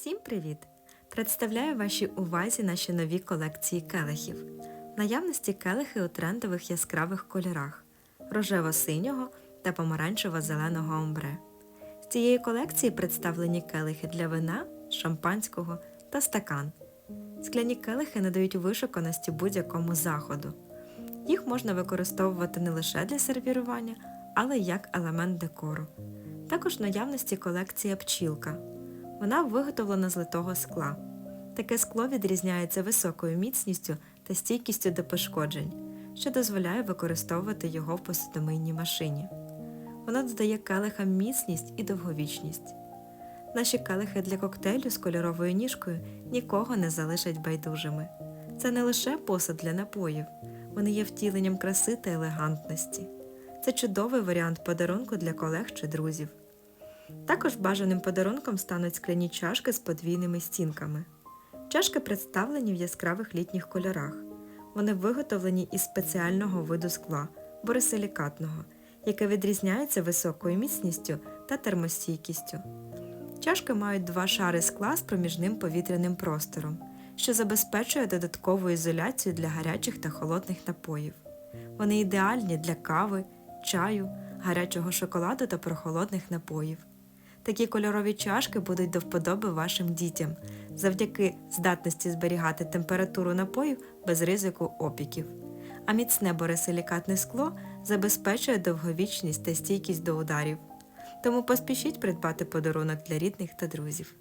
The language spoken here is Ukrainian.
Всім привіт! Представляю вашій увазі наші нові колекції келихів. Наявності келихи у трендових яскравих кольорах рожево-синього та помаранчево-зеленого омбре. З цієї колекції представлені келихи для вина, шампанського та стакан. Скляні келихи надають вишуканості будь-якому заходу. Їх можна використовувати не лише для сервірування, але й як елемент декору. Також наявності колекція пчілка. Вона виготовлена з литого скла. Таке скло відрізняється високою міцністю та стійкістю до пошкоджень, що дозволяє використовувати його в посудомийній машині. Воно додає келихам міцність і довговічність. Наші келихи для коктейлю з кольоровою ніжкою нікого не залишать байдужими. Це не лише посуд для напоїв, вони є втіленням краси та елегантності. Це чудовий варіант подарунку для колег чи друзів. Також бажаним подарунком стануть скляні чашки з подвійними стінками. Чашки представлені в яскравих літніх кольорах. Вони виготовлені із спеціального виду скла борисилікатного, яке відрізняється високою міцністю та термостійкістю. Чашки мають два шари скла з проміжним повітряним простором, що забезпечує додаткову ізоляцію для гарячих та холодних напоїв. Вони ідеальні для кави, чаю, гарячого шоколаду та прохолодних напоїв. Такі кольорові чашки будуть до вподоби вашим дітям завдяки здатності зберігати температуру напоїв без ризику опіків. А міцне борисилікатне скло забезпечує довговічність та стійкість до ударів. Тому поспішіть придбати подарунок для рідних та друзів.